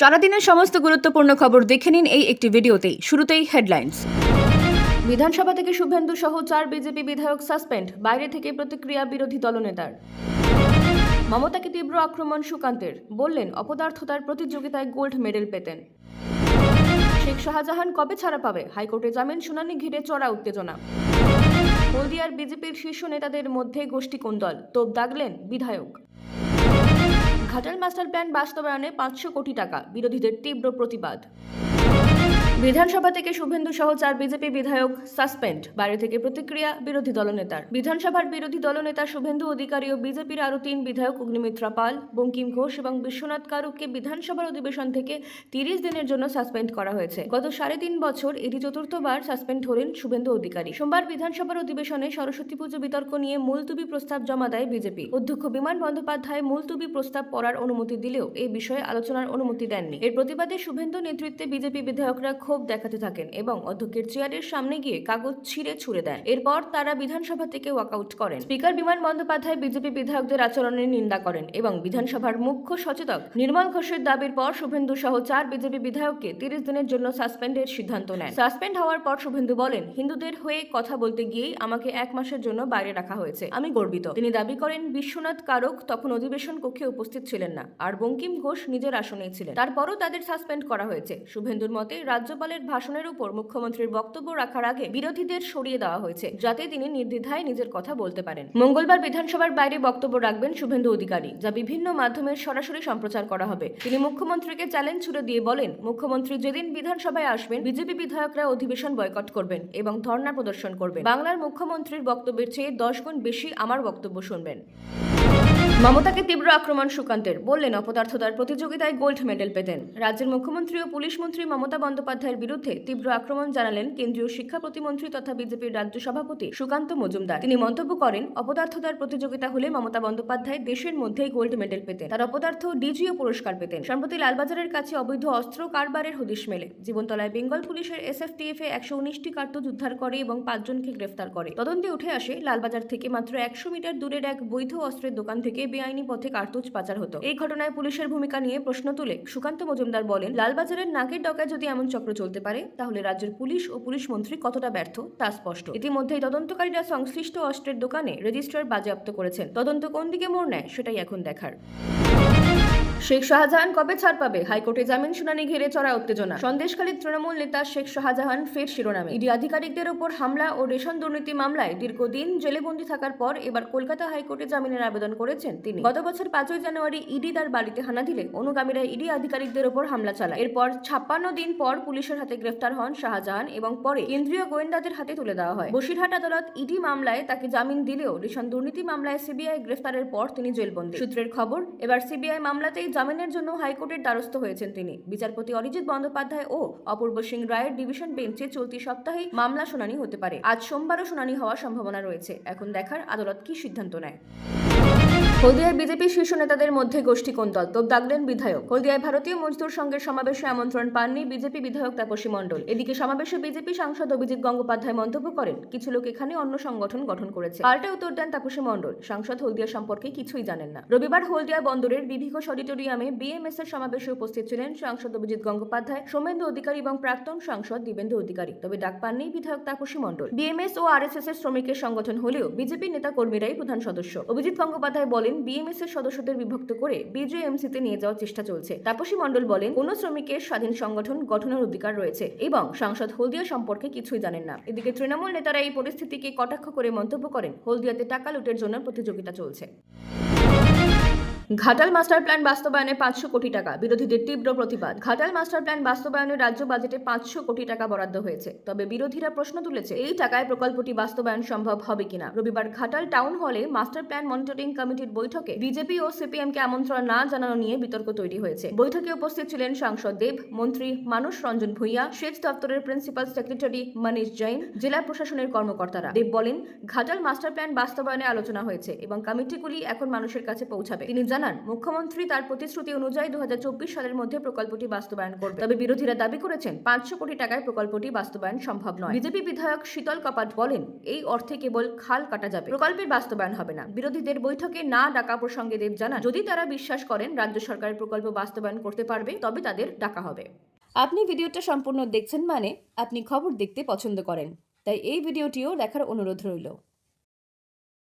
সারাদিনের সমস্ত গুরুত্বপূর্ণ খবর দেখে নিন এই একটি ভিডিওতেই। শুরুতেই হেডলাইন্স। বিধানসভা থেকে শুভেন্দু সহ চার বিজেপি বিধায়ক সাসপেন্ড, বাইরে থেকে প্রতিক্রিয়া বিরোধী দলনেতার। মমতাকে তীব্র আক্রমণ সুকান্তের, বললেন অপদার্থতার প্রতিযোগিতায় গোল্ড মেডেল পেতেন। শেখ শাহজাহান কবে ছাড়া পাবে? হাইকোর্টে জামিন শুনানি ঘিরে চড়া উত্তেজনা। হলদিয়ার বিজেপির শীর্ষ নেতাদের মধ্যে গোষ্ঠী কোন্দল, তোপ দাগলেন বিধায়ক। ঘাটাল মাস্টার প্ল্যান বাস্তবায়নে পাঁচশো কোটি টাকা। বিরোধীদের তীব্র প্রতিবাদ। বিধানসভা থেকে শুভেন্দু সহ চার বিজেপি বিধায়ক সাসপেন্ড। বাইরে থেকে প্রতিক্রিয়া বিরোধী দলনেতার। বিধানসভার বিরোধী দলনেতা শুভেন্দু অধিকারী ও বিজেপির আরও তিন বিধায়ক অগ্নিমিত্রা পাল, বঙ্কিম ঘোষ এবং বিশ্বনাথ কারুককে বিধানসভার অধিবেশন থেকে তিরিশ দিনের জন্য সাসপেন্ড করা হয়েছে। গত সাড়ে তিন বছর এটি চতুর্থবার সাসপেন্ড হলেন শুভেন্দু অধিকারী। সোমবার বিধানসভার অধিবেশনে সরস্বতী পুজো বিতর্ক নিয়ে মুলতুবি প্রস্তাব জমা দেয় বিজেপি। অধ্যক্ষ বিমান বন্দ্যোপাধ্যায় মুলতুবি প্রস্তাব পড়ার অনুমতি দিলেও এই বিষয়ে আলোচনার অনুমতি দেননি। এর প্রতিবাদে শুভেন্দু নেতৃত্বে বিজেপি বিধায়করা ক্ষোভ দেখাতে থাকেন এবং অধ্যক্ষের চেয়ারের সামনে গিয়ে কাগজ ছিঁড়ে ছুড়ে দেন। এরপর তারা বিধানসভা থেকে ওয়াকআউট করেন। স্পিকার বিমান বন্দ্যোপাধ্যায় বিজেপি বিধায়কদের আচরণের নিন্দা করেন এবং বিধানসভার মুখ্য সচেতক নির্মল ঘোষের দাবির পর শুভেন্দু সহ চার বিজেপি বিধায়ককে তিরিশ দিনের জন্য সাসপেন্ডের সিদ্ধান্ত নেন। সাসপেন্ড হওয়ার পর শুভেন্দু বলেন, হিন্দুদের হয়ে কথা বলতে গিয়েই আমাকে এক মাসের জন্য বাইরে রাখা হয়েছে। আমি গর্বিত। তিনি দাবি করেন, বিশ্বনাথ কারক তখন অধিবেশন কক্ষে উপস্থিত ছিলেন না। আর বঙ্কিম ঘোষ নিজের আসনেই ছিলেন। তারপরও তাদের সাসপেন্ড করা হয়েছে। শুভেন্দুর মতে রাজ্যপালের ভাষণের উপর মুখ্যমন্ত্রীর বক্তব্য রাখার আগে বিরোধীদের সরিয়ে দেওয়া হয়েছে, যাতে তিনি নির্দ্বিধায় নিজের কথা বলতে পারেন। মঙ্গলবার বিধানসভার বাইরে বক্তব্য রাখবেন শুভেন্দু অধিকারী, যা বিভিন্ন মাধ্যমের সরাসরি সম্প্রচার করা হবে। তিনি মুখ্যমন্ত্রীকে চ্যালেঞ্জ ছুড়ে দিয়ে বলেন, মুখ্যমন্ত্রী যেদিন বিধানসভায় আসবেন, বিজেপি বিধায়করা অধিবেশন বয়কট করবেন এবং ধর্ণা প্রদর্শন করবেন। বাংলার মুখ্যমন্ত্রীর বক্তব্যের চেয়ে দশ গুণ বেশি আমার বক্তব্য শুনবেন। মমতাকে তীব্র আক্রমণ সুকান্তের, বললেন অপদার্থতার প্রতিযোগিতায় গোল্ড মেডেল পেতেন। রাজ্যের মুখ্যমন্ত্রী ও পুলিশ মন্ত্রী মমতা বন্দ্যোপাধ্যায়ের বিরুদ্ধে তীব্র আক্রমণ জানালেন কেন্দ্রীয় শিক্ষা প্রতিমন্ত্রী তথা বিজেপির রাজ্য সভাপতি সুকান্ত মজুমদার। তিনি মন্তব্য করেন, অপদার্থতার প্রতিযোগিতা হলে মমতা বন্দ্যোপাধ্যায় দেশের মধ্যেই গোল্ড মেডেল পেতেন। তার অপদার্থ ডিজিও পুরস্কার পেতেন। সম্প্রতি লালবাজারের কাছে অবৈধ অস্ত্র কারবারের হদিশ মেলে। জীবনতলায় বেঙ্গল পুলিশের এসএফটিএফ এ একশো উনিশটি কার্তুজ উদ্ধার করে এবং পাঁচজনকে গ্রেফতার করে। তদন্তে উঠে আসে, লালবাজার থেকে মাত্র একশো মিটার দূরের এক বৈধ অস্ত্রের দোকান থেকে বেআইনি পথে কার্তুজ পাচার হতো। এই ঘটনায় পুলিশের ভূমিকা নিয়ে প্রশ্ন তুলে সুকান্ত মজুমদার বলেন, লালবাজারের নাকের ডকায় যদি এমন চক্র চলতে পারে, তাহলে রাজ্যের পুলিশ ও পুলিশ মন্ত্রী কতটা ব্যর্থ তা স্পষ্ট। ইতিমধ্যেই তদন্তকারীরা সংশ্লিষ্ট অস্ত্রের দোকানে রেজিস্ট্রার বাজেয়াপ্ত করেছেন। তদন্ত কোন দিকে মোড় নেয়, সেটাই এখন দেখার। শেখ শাহজাহান কবে ছাড় পাবে? হাইকোর্টে জামিন শুনানি ঘিরে চড়া উত্তেজনা। সন্দেশখালীর তৃণমূল নেতা শেখ শাহজাহান ফের শিরোনামে। ইডি আধিকারিকদের ওপর হামলা ও রেশন দুর্নীতি মামলায় দীর্ঘদিন জেলেবন্দি থাকার পর এবার কলকাতা হাইকোর্টে জামিনের আবেদন করেছেন তিনি। গত বছর পাঁচই জানুয়ারি ইডি তার বাড়িতে হানা দিলে অনুগামীরা ইডি আধিকারিকদের ওপর হামলা চালায়। এরপর ছাপ্পান্ন দিন পর পুলিশের হাতে গ্রেফতার হন শাহজাহান এবং পরে কেন্দ্রীয় গোয়েন্দাদের হাতে তুলে দেওয়া হয়। বসিরহাট আদালত ইডি মামলায় তাকে জামিন দিলেও রেশন দুর্নীতি মামলায় সিবিআই গ্রেফতারের পর তিনি জেলবন্দি। সূত্রের খবর, এবার সিবিআই মামলাতেই জামিনের জন্য হাইকোর্টের দ্বারস্থ হয়েছেন তিনি। বিচারপতি অরিজিৎ বন্দ্যোপাধ্যায় ও অপূর্ব সিং রায়ের ডিভিশন বেঞ্চে চলতি সপ্তাহে মামলা শুনানি হতে পারে। আজ সোমবারও শুনানি হওয়ার সম্ভাবনা রয়েছে। এখন দেখার আদালত কি সিদ্ধান্ত নেয়। হলদিয়ায় বিজেপি শীর্ষ নেতাদের মধ্যে গোষ্ঠী কোন্দল। তোপ দাগলেন বিধায়ক। হলদিয়ায় ভারতীয় মজদুর সংঘের সমাবেশে আমন্ত্রণ পাননি বিজেপি বিধায়ক তাপসী মণ্ডল। এদিকে সমাবেশে বিজেপি সাংসদ অভিজিৎ গঙ্গোপাধ্যায় মন্তব্য করেন, কিছু লোক এখানে অন্য সংগঠন গঠন করেছে। পাল্টে উত্তর দেন তাপসী মণ্ডল। সাংসদ হলদিয়া সম্পর্কে কিছুই জানেন না। রবিবার হলদিয়া বন্দরের বিভিকোষ অডিটোরিয়ামে বিএমএস এর সমাবেশে উপস্থিত ছিলেন সাংসদ অভিজিৎ গঙ্গোপাধ্যায়, সোমেন্দু অধিকারী এবং প্রাক্তন সাংসদ দিবেন্দু অধিকারী। তবে ডাক পাননি বিধায়ক তাপসী মণ্ডল। বিএমএস ও আরএসএস এর শ্রমিকের সংগঠন হলেও বিজেপি নেতা কর্মীরাই প্রধান সদস্য। অভিজিৎ গঙ্গোপাধ্যায় বলেন, বিএমএস এর সদস্যদের বিভক্ত করে বিজেএমসিতে নিয়ে যাওয়ার চেষ্টা চলছে। তাপসী মণ্ডল বলেন, কোন শ্রমিকের স্বাধীন সংগঠন গঠনের অধিকার রয়েছে এবং সাংসদ হলদিয়া সম্পর্কে কিছুই জানেন না। এদিকে তৃণমূল নেতারা এই পরিস্থিতিকে কটাক্ষ করে মন্তব্য করেন, হলদিয়াতে টাকা লুটের জন্য প্রতিযোগিতা চলছে। ঘাটাল মাস্টার প্ল্যান বাস্তবায়নে পাঁচশো কোটি টাকা, বিরোধীদের তীব্র প্রতিবাদ। ঘাটাল মাস্টার প্ল্যান বাস্তবায়নে রাজ্য বাজেটে পাঁচশো কোটি টাকা বরাদ্দ হয়েছে। তবে বিরোধীরা প্রশ্ন তুলেছে, এই টাকায় প্রকল্পটি বাস্তবায়ন সম্ভব হবে কিনা? রবিবার Ghatal town hall master plan monitoring কমিটির বৈঠকে বিজেপি ও সিপিএম কে আমন্ত্রণ না জানানো নিয়ে বিতর্ক তৈরি হয়েছে। বৈঠকে উপস্থিত ছিলেন সাংসদ দেব, মন্ত্রী মানুষ রঞ্জন ভূঁইয়া, সেচ দপ্তরের প্রিন্সিপাল সেক্রেটারি মনীষ জৈন, জেলা প্রশাসনের কর্মকর্তারা। দেব বলেন, ঘাটাল মাস্টার প্ল্যান বাস্তবায়নে আলোচনা হয়েছে এবং কমিটিগুলি এখন মানুষের কাছে পৌঁছাবে। তিনি জানান জানান, মুখ্যমন্ত্রী তার প্রতিশ্রুতি অনুযায়ী দু সালের মধ্যে প্রকল্পটি বাস্তবায়ন করবে। তবে বিরোধীরা দাবি করেছেন, পাঁচশো কোটি টাকায় প্রকল্পটি বাস্তবায়ন সম্ভব নয়। বিজেপি বিধায়ক শীতল কপাট বলেন, এই অর্থে কেবল খাল কাটা যাবে, প্রকল্পের বাস্তবায়ন হবে না। বিরোধীদের বৈঠকে না ডাকা প্রসঙ্গে দেব জানান, যদি তারা বিশ্বাস করেন রাজ্য সরকারের প্রকল্প বাস্তবায়ন করতে পারবে, তবে তাদের ডাকা হবে। আপনি ভিডিওটা সম্পূর্ণ দেখছেন মানে আপনি খবর দেখতে পছন্দ করেন, তাই এই ভিডিওটিও দেখার অনুরোধ রইল।